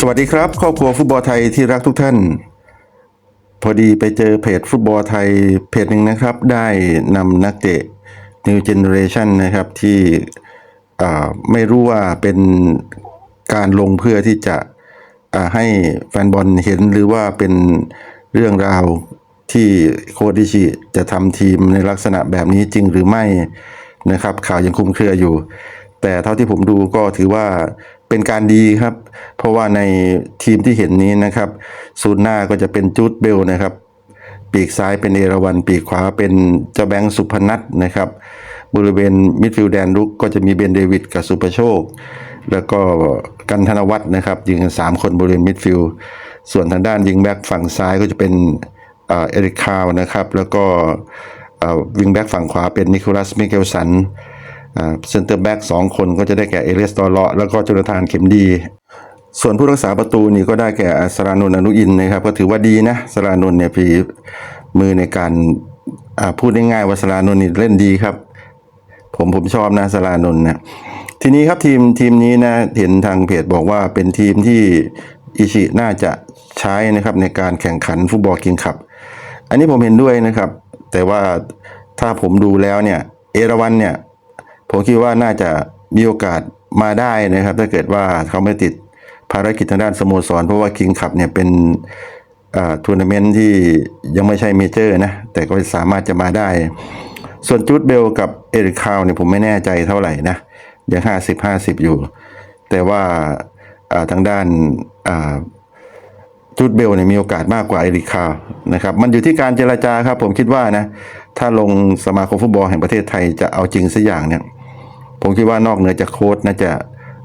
สวัสดีครับครอบครัวฟุตบอลไทยที่รักทุกท่าน พอดีไปเจอเพจฟุตบอลไทยเพจหนึ่งนะครับ ได้นำนักเตะ New Generation นะครับที่ไม่รู้ว่าเป็นการลงเพื่อที่จะให้แฟนบอลเห็นหรือว่าเป็นเรื่องราวที่โค้ชอิชิจะทำทีมในลักษณะแบบนี้จริงหรือไม่นะครับ ข่าวยังคลุมเครืออยู่ แต่เท่าที่ผมดูก็ถือว่า เป็นการดีครับ เพราะว่าในทีมที่เห็นนี้นะครับศูนย์หน้าก็จะเป็นจูดเบลนะครับ ปีกซ้ายเป็นเอราวัน ปีกขวาเป็นเจ้าแบงค์สุพนัทนะครับ บริเวณมิดฟิลด์แดนลุกก็จะมีเบนเดวิดกับสุประโชค แล้วก็กันธนวัฒน์นะครับ ยิงกันสามคนบริเวณมิดฟิลด์ส่วนทางด้านยิงแบ็กฝั่งซ้ายก็จะเป็นเอริกคาวนะครับ แล้วก็วิงแบ็กฝั่งขวาเป็นนิโคลัสมิเกลสัน เซนเตอร์แบ็กสองคนก็จะได้แก่เอเลสตอเลาะแล้วก็จุลธานเข็มดี ส่วนผู้รักษาประตูนี่ก็ได้แก่สรานนท์อนุอินนะครับ ก็ถือว่าดีนะสรานนท์เนี่ยพีมือในการพูดง่ายๆว่าสรานนท์นี่เล่นดีครับ ผมผมชอบนะสรานนท์นะทีนี้ครับทีมทีมนี้นะเห็นทางเพจบอกว่าเป็นทีมที่อิชิน่าจะใช้นะครับในการแข่งขันฟุตบอลกิงคับ อันนี้ผมเห็นด้วยนะครับ แต่ว่าถ้าผมดูแล้วเนี่ย เอราวันเนี่ย ผมคิดว่าน่าจะมีโอกาสมาได้นะครับ ถ้าเกิดว่าเขาไม่ติดภารกิจทางด้านสโมสร เพราะว่าคิงคับเนี่ยเป็นทัวร์นาเมนต์ที่ยังไม่ใช่เมเจอร์นะ แต่ก็สามารถจะมาได้ ส่วนจูดเบลกับเอริคคาวเนี่ยผมไม่แน่ใจเท่าไหร่นะยังห้าสิบห้าสิบอยู่ แต่ว่าทางด้านจูดเบลเนี่ยมีโอกาสมากกว่าเอริคาวนะครับ มันอยู่ที่การเจรจาครับผมคิดว่านะ ถ้าลงสมาคมฟุตบอลแห่งประเทศไทยจะเอาจริงสักอย่างเนี่ย ผมคิดว่านอกเหนือจากโค้ดน่าจะ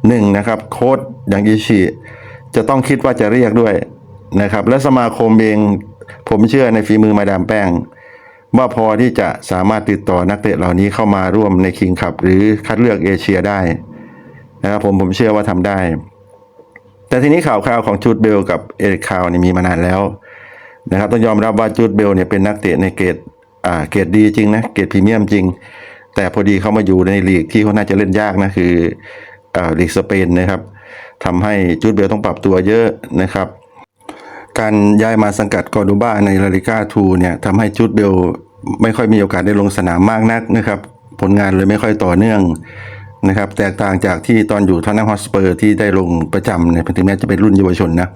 หนึ่งนะครับโค้ดอย่างอิชิจะต้องคิดว่าจะเรียกด้วยนะครับ และสมาคมเองผมเชื่อในฝีมือมาดามแป้ง ว่าพอที่จะสามารถติดต่อนักเตะเหล่านี้เข้ามาร่วมในคิงคับหรือคัดเลือกเอเชียได้นะครับผมผมเชื่อว่าทำได้ แต่ทีนี้ข่าวคราวของจูดเบลกับเอริคคาวเนี่ยมีมานานแล้วนะครับต้องยอมรับว่าจูดเบลเนี่ยเป็นนักเตะในเกรดอ่าเกรดดีจริงนะเกรดพรีเมียมจริง แต่พอดีเขามาอยู่ในลีกที่เขาน่าจะเล่นยากนะคืออลีกสเปนนะครับทำให้จูดเบลต้องปรับตัวเยอะนะครับ การย้ายมาสังกัดกอร์ดูบ้าในลาลิก้าทูเนี่ยทำให้จูดเบลไม่ค่อยมีโอกาสได้ลงสนามมากนักนะครับ ผลงานเลยไม่ค่อยต่อเนื่องนะครับ แตกต่างจากที่ตอนอยู่ทอนนัมฮอสเปอร์ที่ได้ลงประจำเนี่ยถึงแม้จะเป็นรุ่นเยาวชนนะ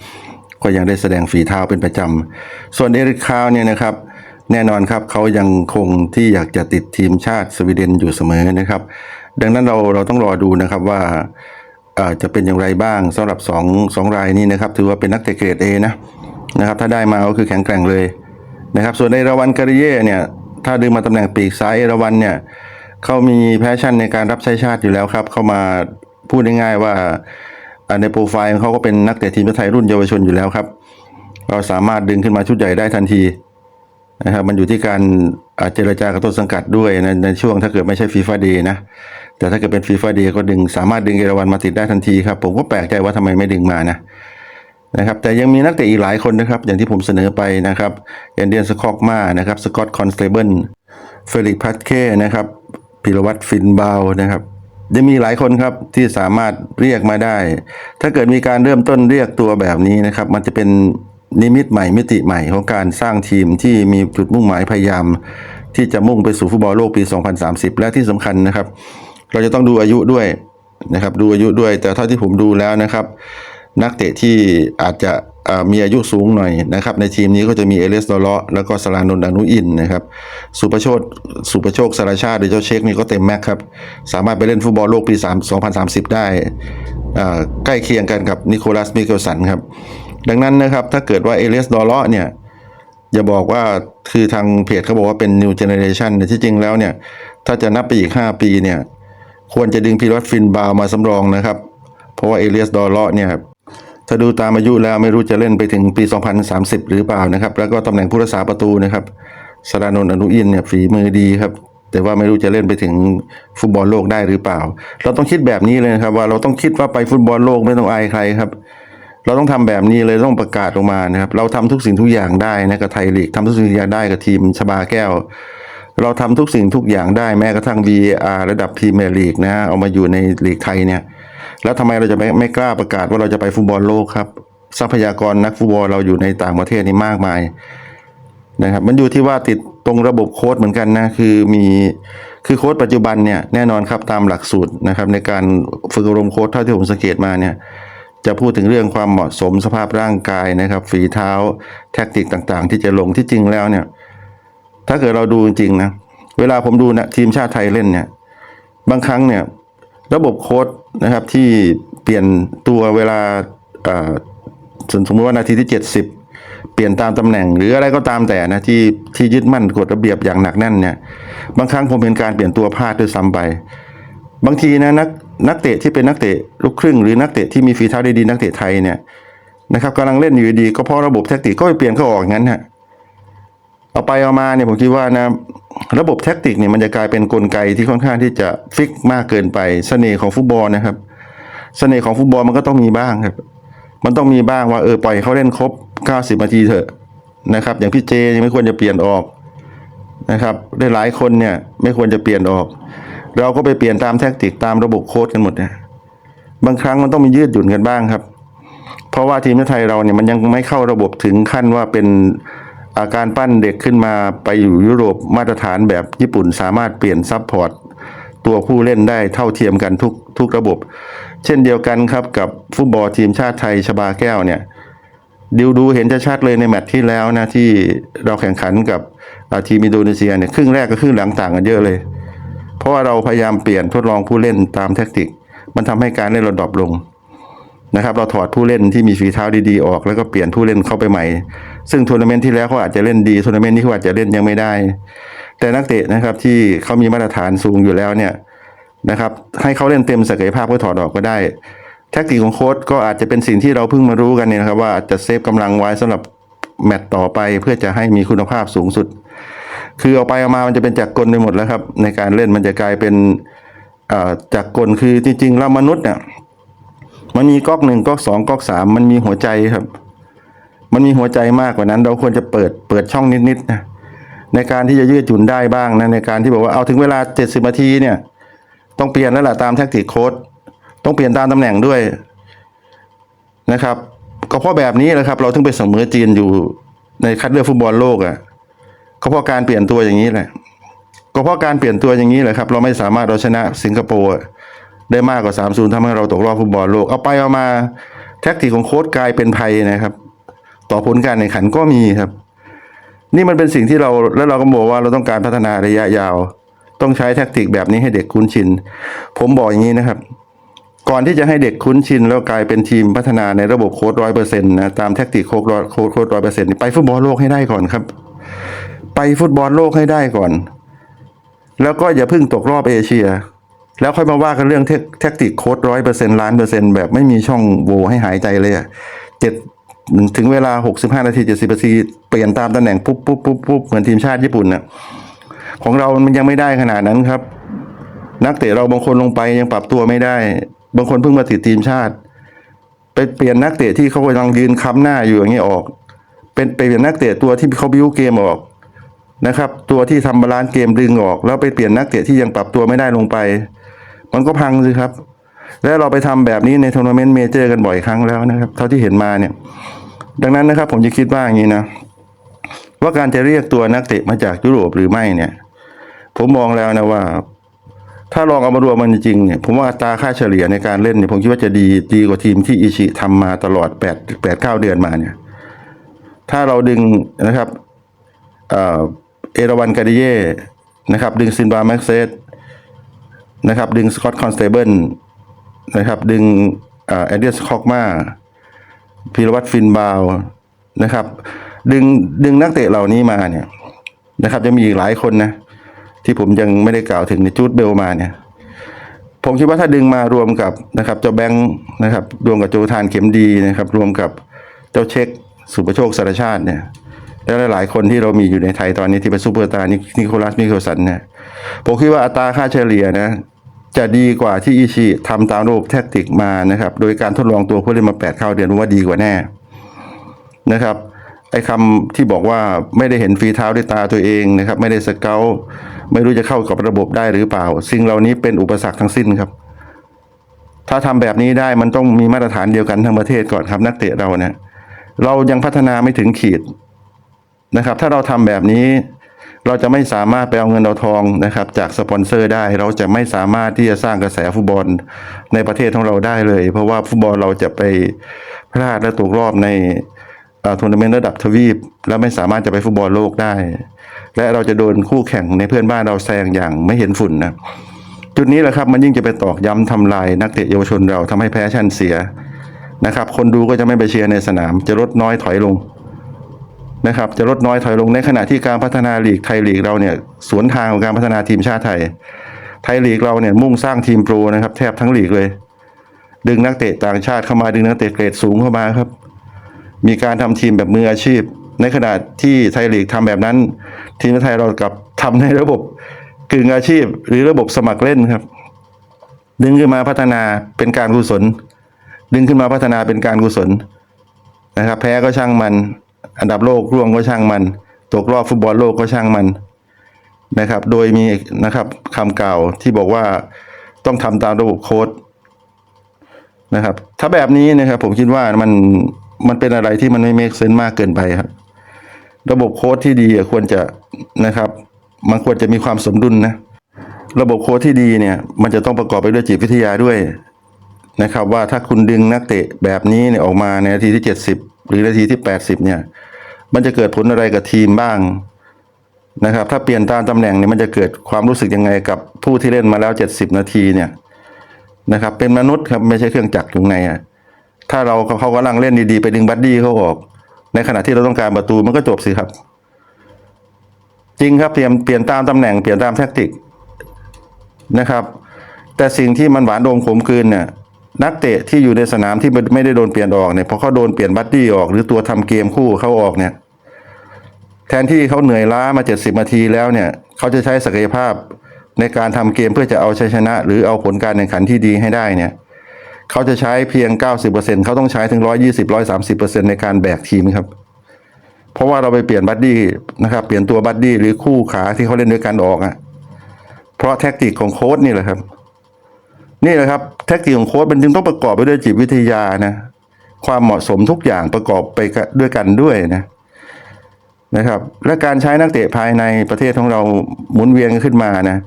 ก็ยังได้แสดงฝีเท้าเป็นประจำส่วนเอริกคาวเนี่ยนะครับ แน่นอนครับเขายังคงที่อยากจะติดทีมชาติสวีเดนอยู่เสมอนะครับ ดังนั้นเราเราต้องรอดูนะครับว่าจะเป็นอย่างไรบ้างสำหรับ2งสองรายนี้นะครับ ถือว่าเป็นนักเตะเกรดเอนะนะครับ ถ้าได้มาก็คือแข็งแกร่งเลยนะครับ ส่วนในราวันการิเย่เนี่ยถ้าดึงมาตำแหน่งปีกซ้ายราวันเนี่ยเขามีแพชชั่นในการรับใช้ชาติอยู่แล้วครับ เข้ามาพูดง่ายๆว่าอ่าในโปรไฟล์เขาก็เป็นนักเตะทีมชาติไทยรุ่นเยาวชนอยู่แล้วครับ เราสามารถดึงขึ้นมาชุดใหญ่ได้ทันที นะครับมันอยู่ที่การอาเจรจากับต้นสังกัดด้วยในในช่วงถ้าเกิดไม่ใช่ฟีฟ่าเดย์นะ แต่ถ้าเกิดเป็นฟีฟ่าเดย์ก็ดึงสามารถดึงเอราวันมาติดได้ทันทีครับ ผมก็แปลกใจว่าทำไมไม่ดึงมานะนะครับแต่ยังมีนักเตะอีกหลายคนนะครับ อย่างที่ผมเสนอไปนะครับแอนเดียนสกอกมานะครับสกอตคอนสเตเบิลเฟลิกพัตเคนะครับพิรวัตรฟินบาวนะครับยังมีหลายคนครับที่สามารถเรียกมาได้ ถ้าเกิดมีการเริ่มต้นเรียกตัวแบบนี้นะครับ มันจะเป็น นิมิตใหม่มิติใหม่ของการสร้างทีมที่มีจุดมุ่งหมายพยายาม ที่จะมุ่งไปสู่ฟุตบอลโลกปี 2030 และที่สำคัญนะครับ เราจะต้องดูอายุด้วยนะครับ ดูอายุด้วยแต่เท่าที่ผมดูแล้วนะครับ นักเตะที่อาจจะมีอายุสูงหน่อยนะครับ ในทีมนี้ก็จะมีเอเลสดอเลาะแล้วก็สลานนอนุอินนะครับสุประโชคสุประโชคสารชาติหรือเจ้าเช็คนี่ก็เต็มแม็กครับ สามารถไปเล่นฟุตบอลโลกปี 3 2030 ได้อ่าใกล้เคียงกันกับนิโคลัสมิเกลสันครับ ดังนั้นนะครับถ้าเกิดว่าเอเลสดอเลาะเนี่ยอย่าบอกว่าคือทางเพจเขาบอกว่าเป็น new generation แต่ที่จริงแล้วเนี่ย ถ้าจะนับไปอีก 5 ปีเนี่ย ควรจะดึงพีรัตฟินบาวมาสำรองนะครับ เพราะว่าเอเลียสดอลเลาะเนี่ยถ้าดูตามอายุแล้วไม่รู้จะเล่นไปถึงปี 2030 หรือเปล่านะครับ แล้วก็ตำแหน่งผู้รักษาประตูนะครับสรานนท์อนุอินเนี่ยฝีมือดีครับ แต่ว่าไม่รู้จะเล่นไปถึงฟุตบอลโลกได้หรือเปล่า เราต้องคิดแบบนี้เลยนะครับว่าเราต้องคิดว่าไปฟุตบอลโลกไม่ต้องอายใครครับ เราต้องทำแบบนี้เลยต้องประกาศออกมานะครับ เราทำทุกสิ่งทุกอย่างได้นะกับไทยลีกทำทุกสิ่งทุกอย่างได้กับทีมชบาแก้ว เราทำทุกสิ่งทุกอย่างได้แม้กระทั่ง VAR ระดับพรีเมียร์ลีกนะเอามาอยู่ในลีกไทยเนี่ย แล้วทำไมเราจะไม่ไม่กล้าประกาศว่าเราจะไปฟุตบอลโลกครับ ทรัพยากรนักฟุตบอลเราอยู่ในต่างประเทศนี่มากมายนะครับมันอยู่ที่ว่าติดตรงระบบโค้ดเหมือนกันนะคือมีคือโค้ดปัจจุบันเนี่ยแน่นอนครับตามหลักสูตรนะครับในการฝึกอบรมโค้ดเท่าที่ผมสังเกตมาเนี่ย จะพูดถึงเรื่องความเหมาะสมสภาพร่างกายนะครับ ฝีเท้าแทคติกต่างๆ ที่จะลงที่จริงแล้วเนี่ย ถ้าเกิดเราดูจริงๆนะ เวลาผมดูนะทีมชาติไทยเล่นเนี่ย บางครั้งเนี่ย ระบบโค้ดนะครับที่เปลี่ยนตัวเวลาอ่อสมมติว่านาทีที่ 70 เปลี่ยนตามตำแหน่ง หรืออะไรก็ตามแต่นะที่ที่ยึดมั่นกฎระเบียบอย่างหนักแน่นเนี่ย บางครั้งผมเห็นการเปลี่ยนตัวพลาดด้วยซ้ำไป บางทีนะนัก นักเตะที่เป็นนักเตะลูกครึ่ง หรือนักเตะที่มีฝีเท้าดีๆนักเตะไทยเนี่ยนะครับกำลังเล่นอยู่ดีก็เพราะระบบแทคติกก็ไปเปลี่ยนเขาออกอย่างนั้นฮะเอาไปเอามาเนี่ยผมคิดว่านะระบบแท็กติกเนี่ยมันจะกลายเป็นกลไกที่ค่อนข้างที่จะฟิกมากเกินไปเสน่ห์ของฟุตบอลนะครับเสน่ห์ของฟุตบอลมันก็ต้องมีบ้างครับ มันต้องมีบ้างว่าเออปล่อยเขาเล่นครบ 90นาทีเถอะนะครับ อย่างพี่เจยังไม่ควรจะเปลี่ยนออกนะครับได้หลายคนเนี่ยไม่ควรจะเปลี่ยนออก เราก็ไปเปลี่ยนตามแท็กติกตามระบบโค้ดกันหมดนะบางครั้งมันต้องมียืดหยุ่นกันบ้างครับ เพราะว่าทีมชาติไทยเราเนี่ยมันยังไม่เข้าระบบถึงขั้นว่าเป็นอาการปั้นเด็กขึ้นมาไปอยู่ยุโรปมาตรฐานแบบญี่ปุ่นสามารถเปลี่ยนซับพอร์ตตัวผู้เล่นได้เท่าเทียมกันทุกทุกระบบ เช่นเดียวกันครับกับฟุตบอลทีมชาติไทยชบาแก้วเนี่ยดิวดูเห็นชัดเลยในแมตช์ที่แล้วนะที่เราแข่งขันกับทีมอินโดนีเซียเนี่ยครึ่งแรกกับครึ่งหลังต่างกันเยอะเลย เพราะว่าเราพยายามเปลี่ยนทดลองผู้เล่นตามแทคติก มันทำให้การเล่นเราดรอปลงนะครับ เราถอดผู้เล่นที่มีฝีเท้าดีๆออก แล้วก็เปลี่ยนผู้เล่นเข้าไปใหม่ ซึ่งทัวร์นาเมนต์ที่แล้วเขาอาจจะเล่นดีทัวร์นาเมนต์นี้เขาอาจจะเล่นยังไม่ได้ แต่นักเตะนะครับที่เขามีมาตรฐานสูงอยู่แล้วเนี่ยนะครับ ให้เขาเล่นเต็มศักยภาพก็ถอดออกก็ได้แท็กติกของโค้ชก็อาจจะเป็นสิ่งที่เราเพิ่งมารู้กันเนี่ยนะครับ ว่าจะเซฟกำลังไว้สำหรับแมตต์ต่อไปเพื่อจะให้มีคุณภาพสูงสุด คือเอาไปเอามามันจะเป็นจักรกลไปหมดแล้วครับ ในการเล่นมันจะกลายเป็นจักรกลคือจริงๆแล้วมนุษย์เนี่ยมันมีก๊อกหนึ่งก๊อกสองก๊อกสามมันมีหัวใจครับ มันมีหัวใจมากกว่านั้น เราควรจะเปิดเปิดช่องนิดๆนะในการที่จะยืดหยุ่นได้บ้างนะในการที่บอกว่าเอาถึงเวลาเจ็ดสิบนาทีเนี่ย ต้องเปลี่ยนแล้วล่ะตามแท็กติกโค้ดต้องเปลี่ยนตามตำแหน่งด้วยนะครับ ก็เพราะแบบนี้แหละครับ เราถึงไปเสมอจีนอยู่ในคัดเลือกฟุตบอลโลกอะ่ะ ก็เพราะการเปลี่ยนตัวอย่างนี้แหละ ก็เพราะการเปลี่ยนตัวอย่างนี้แหละครับ เราไม่สามารถเราชนะสิงคโปร์ได้มากกว่า3 0ทำให้เราตกรอบฟุตบอลโลก เอาไปเอามาแท็กติกของโค้ชกลายเป็นภัยนะครับ ต่อผลการแข่งขันก็มีครับ นี่มันเป็นสิ่งที่เราแล้วเราก็บอกว่าเราต้องการพัฒนาระยะยาว ต้องใช้แท็กติกแบบนี้ให้เด็กคุ้นชิน ผมบอกอย่างนี้นะครับ ก่อนที่จะให้เด็กคุ้นชิน แล้วกลายเป็นทีมพัฒนาในระบบโค้ดร้อยเปอร์เซ็นต์นะตามแท็กติกโค้ดโค้ดโค้ดร้อยเปอร์เซ็นต์ไปฟุตบอลโลกให้ได้ก่อนครับ ไปฟุตบอลโลกให้ได้ก่อน แล้วก็อย่าเพิ่งตกรอบเอเชีย แล้วค่อยมาว่ากันเรื่องเทคแท็กติกโค้ดร้อยเปอร์เซ็นล้านเปอร์เซ็นแบบไม่มีช่องโหว่ให้หายใจเลยอะเจ็ดถึงเวลาหกสิบห้านาทีเจ็ดสิบนาทีเปลี่ยนตามตำแหน่งปุ๊บปุ๊บปุ๊บปุ๊บเหมือนทีมชาติญี่ปุ่นน่ะของเรามันยังไม่ได้ขนาดนั้นครับ นักเตะเราบางคนลงไปยังปรับตัวไม่ได้ บางคนเพิ่งมาติดทีมชาติ ไปเปลี่ยนนักเตะที่เขากำลังยืนค้ำหน้าอยู่อย่างนี้ออก เป็นไปเปลี่ยนนักเตะตัวที่เขาบิ้วเกมออก นะครับ ตัวที่ทำบาลานซ์เกมดึงออก แล้วไปเปลี่ยนนักเตะที่ยังปรับตัวไม่ได้ลงไป มันก็พังสิครับ แล้วเราไปทำแบบนี้ในทัวร์นาเมนต์เมเจอร์กันบ่อยครั้งแล้วนะครับ เท่าที่เห็นมาเนี่ย ดังนั้นนะครับ ผมจะคิดว่าอย่างนี้นะ ว่าการจะเรียกตัวนักเตะมาจากยุโรปหรือไม่เนี่ย ผมมองแล้วนะว่า ถ้าลองเอามารวมมันจริงเนี่ยผมว่าอัตราค่าเฉลี่ยในการเล่นเนี่ยผมคิดว่าจะดีดีกว่าทีมที่อิชิทำมาตลอดแปดแปดเก้าเดือนมาเนี่ย ถ้าเราดึงนะครับเอ่อ เอราวันกาดิเย่นะครับ ดึงซินบาแม็กเซสนะครับ ดึงสกอตคอนสเตเบิลนะครับ ดึงเอเดียสคอกมาพีรวัตรฟินบาวนะครับ ดึงดึงนักเตะเหล่านี้มาเนี่ยนะครับจะมีอีกหลายคนนะที่ผมยังไม่ได้กล่าวถึงในจูดเบลมาเนี่ยผมคิดว่าถ้าดึงมารวมกับนะครับเจ้าแบงค์นะครับรวมกับโจทานเข็มดีนะครับ รวมกับเจ้าเช็คสุประโชคสารชาติเนี่ย แล้วหลายคนที่เรามีอยู่ในไทยตอนนี้ที่เป็นซูเปอร์สตาร์นิโคลัสมิเคลสันเนี่ยผมคิดว่าอัตราค่าเฉลี่ยนะจะดีกว่าที่อิชิทำตามระบบแท็กติกมานะครับ โดยการทดลองตัวผู้เล่นมา8ปดเข้าเดือนว่าดีกว่าแน่นะครับไอ้คำที่บอกว่าไม่ได้เห็นฝีเท้าด้วยตาตัวเองนะครับ ไม่ได้สเกลไม่รู้จะเข้ากับระบบได้หรือเปล่า สิ่งเหล่านี้เป็นอุปสรรคทั้งสิ้นครับ ถ้าทำแบบนี้ได้มันต้องมีมาตรฐานเดียวกันทั้งประเทศก่อนครับนักเตะเราเนี่ยเรายังพัฒนาไม่ถึงขีด นะครับ ถ้าเราทำแบบนี้ เราจะไม่สามารถไปเอาเงินเอาทองนะครับ จากสปอนเซอร์ได้ เราจะไม่สามารถที่จะสร้างกระแสฟุตบอลในประเทศของเราได้เลย เพราะว่าฟุตบอลเราจะไปพลาดและตกรอบในทัวร์นาเมนต์ระดับทวีป และไม่สามารถจะไปฟุตบอลโลกได้ และเราจะโดนคู่แข่งในเพื่อนบ้านเราแซงอย่างไม่เห็นฝุ่นนะจุดนี้แหละครับมันยิ่งจะไปตอกย้ำทำลายนักเตะเยาวชนเราทำให้แพ้ชั่นเสียนะครับ คนดูก็จะไม่ไปเชียร์ในสนาม จะลดน้อยถอยลง นะครับจะลดน้อยถอยลงในขณะที่การพัฒนาลีกไทยลีกเราเนี่ยสวนทางกับการพัฒนาทีมชาติไทย ไทยลีกเราเนี่ยมุ่งสร้างทีมโปรนะครับ แทบทั้งลีกเลย ดึงนักเตะต่างชาติเข้ามาดึงนักเตะเกรดสูงเข้ามาครับ มีการทำทีมแบบมืออาชีพ ในขณะที่ไทยลีกทำแบบนั้น ทีมไทยเรากลับทำในระบบกึ่งอาชีพ หรือระบบสมัครเล่นครับ ดึงขึ้นมาพัฒนาเป็นการกุศล ดึงขึ้นมาพัฒนาเป็นการกุศลนะครับ แพ้ก็ช่างมัน อันดับโลกร่วงก็ช่างมัน ตกรอบฟุตบอลโลกก็ช่างมันนะครับ โดยมีนะครับคำกล่าวที่บอกว่าต้องทำตามระบบโค้ดนะครับ ถ้าแบบนี้นะครับ ผมคิดว่ามันมันเป็นอะไรที่มันไม่เมคเซนมากเกินไปครับ ระบบโค้ดที่ดีควรจะนะครับ มันควรจะมีความสมดุลนะ ระบบโค้ดที่ดีเนี่ย มันจะต้องประกอบไปด้วยจิตวิทยาด้วย นะครับว่าถ้าคุณดึงนักเตะแบบนี้เนี่ยออกมาในนาทีที่ 70 หรือนาทีที่ 80 เนี่ย มันจะเกิดผลอะไรกับทีมบ้างนะครับ ถ้าเปลี่ยนตามตำแหน่งเนี่ยมันจะเกิดความรู้สึกยังไงกับผู้ที่เล่นมาแล้ว 70 นาทีเนี่ยนะครับ เป็นมนุษย์ครับไม่ใช่เครื่องจักรอยู่ไงอะถ้าเราเขากำลังเล่นดีๆ ไปดึงบัดดี้เขาออก ในขณะที่เราต้องการประตูมันก็จบสิครับ จริงครับเปลี่ยนเปลี่ยนตามตำแหน่งเปลี่ยนตามแทคติกนะครับ แต่สิ่งที่มันหวานโดมขมกลืนเนี่ย นักเตะที่อยู่ในสนามที่ไม่ได้โดนเปลี่ยนออกเนี่ยพอเขาโดนเปลี่ยนบัดดี้ออกหรือตัวทำเกมคู่เขาออกเนี่ย แทนที่เขาเหนื่อยล้ามา70นาทีแล้วเนี่ยเขาจะใช้ศักยภาพในการทำเกมเพื่อจะเอาชัยชนะ หรือเอาผลการแข่งขันที่ดีให้ได้เนี่ยเขาจะใช้เพียง 90%เขาต้องใช้ถึง 120 130%ในการแบกทีมครับ เพราะว่าเราไปเปลี่ยนบัดดี้นะครับ เปลี่ยนตัวบัดดี้หรือคู่ขาที่เขาเล่นด้วยกันออกอะ่ะ เพราะแท็กติกของโค้ชนี่แหละครับ นี่แหละครับแท็กติกของโค้ชมันจึงต้องประกอบไปด้วยจิตวิทยานะ ความเหมาะสมทุกอย่างประกอบไปด้วยกันด้วยนะนะครับ และการใช้นักเตะภายในประเทศของเราหมุนเวียนขึ้นมานะ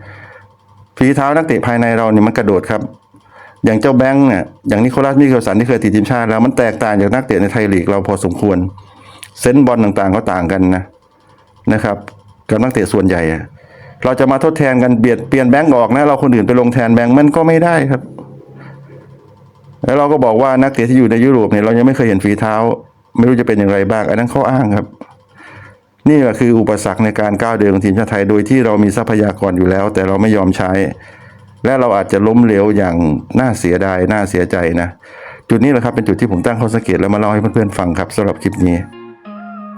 ฝีเท้านักเตะภายในเราเนี่ยมันกระโดดครับ อย่างเจ้าแบงค์เนี่ยอย่างนิโคลัสมิเกลสันที่เคยติดทีมชาติแล้วมันแตกต่างจากนักเตะในไทยลีกเราพอสมควร เซนส์บอลต่างๆก็ต่างกันนะนะครับ กับนักเตะส่วนใหญ่อะ เราจะมาทดแทนกันเบียดเปลี่ยนแบงค์ออกนะเราคนอื่นไปลงแทนแบงค์มันก็ไม่ได้ครับ แล้วเราก็บอกว่านักเตะที่อยู่ในยุโรปเนี่ยเรายังไม่เคยเห็นฝีเท้า ไม่รู้จะเป็นอย่างไรบ้างอันนั้นข้ออ้างครับ นี่แหละคืออุปสรรคในการก้าวเดินของทีมชาติไทยโดยที่เรามีทรัพยากรอยู่แล้ว แต่เราไม่ยอมใช้ และเราอาจจะล้มเหลวอย่างน่าเสียดายน่าเสียใจนะจุดนี้แหละครับเป็นจุดที่ผมตั้งข้อสังเกตแล้วมาเล่าให้เพื่อนๆฟังครับสำหรับคลิปนี้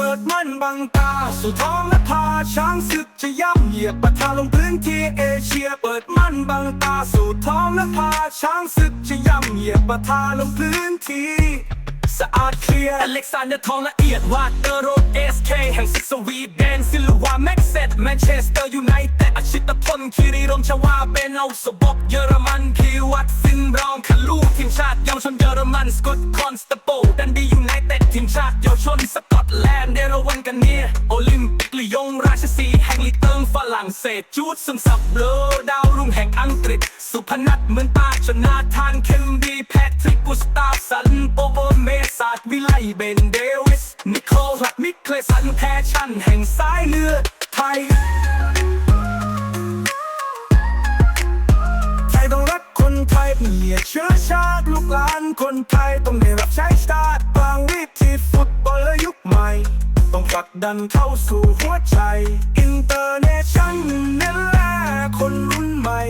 เปิดมันบังตา สู่ท้องและพาช้างศึกจะย่ำเหยียบปะทาลงพื้นที่เอเชีย เปิดมันบังตา สู่ท้องและพาช้างศึกจะย่ำเหยียบปะทาลงพื้นที่ สะอาดเคลียร์อเล็กซานเดอร์ทองละเอียดวาดเตอร์โรดเอสเคแห่งศึกสวีเดนซิลวาแม็กเซตแมนเชสเตอร์ยูไนเต็ดอาชิตพลคิริรมชวาเป็นเอาสบกเยอรมันคีวัดฟินบรองคาลูทีมชาติเยาวชนเยอรมันสกอตคอนสเตโปดันดียูไนเต็ดทีมชาติเยาวชนสกอตแลนด์เดรวันกันเนียโอลิมปิกลียงราชสีแห่งลีเติงฝรั่งเศสจูดซึมซับโลดาวรุ่งแห่งอังกฤษ สุพนัทเหมือนตาชนาทานเคมดีแพทริกกุสตาสันโปโบเมสาดวิไลเบนเดวิส นิโคลัดมิเคลสันแพชชั่นแห่งสายเลือดไทยไทยต้องรักคนไทยเปลี่ยเชื้อชาติลูกหลานคนไทยต้องได้รับใช้ชาติบางวิธีฟุตบอลและยุคใหม่ ต้องผลักดันเข้าสู่หัวใจ อินเตอร์เนชั่นนี่แลคนรุ่นใหม่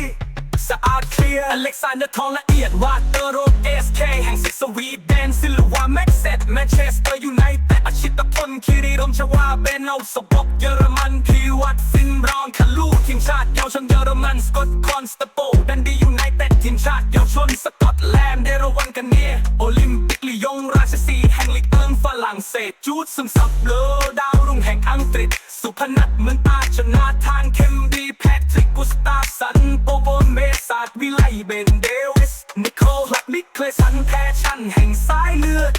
เคลียร์อเล็กซานเดอร์ทองละเอียดวาเตอร์โรดเอสเคแห่งสิกสวีเดนซิลวาแม็กเซตแมนเชสเตอร์ยูไนเต็ดอาชิตพลคิริรมชวาเบนเอาสบกเยอรมันพีวัตซินบรองคาลูทีมชาติเยาวชนเยอรมันสกอตคอนสตาโปดันดียูไนเต็ดทีมชาติเยาวชนสกอตแลนด์เดรวันกันเนียโอลิมปิกลียงราชสีแห่งลีกเอิงฝรั่งเศสจูดซึมซับเลอดาวรุ่งแห่งอังกฤษ สุพนัทเหมือนตาชนะทานเคมดีแพทริกกุสตาสันโปโบเม เบนเดวิสนิโคลับลิกเคลสันแพชชั่นแห่งสายเลือด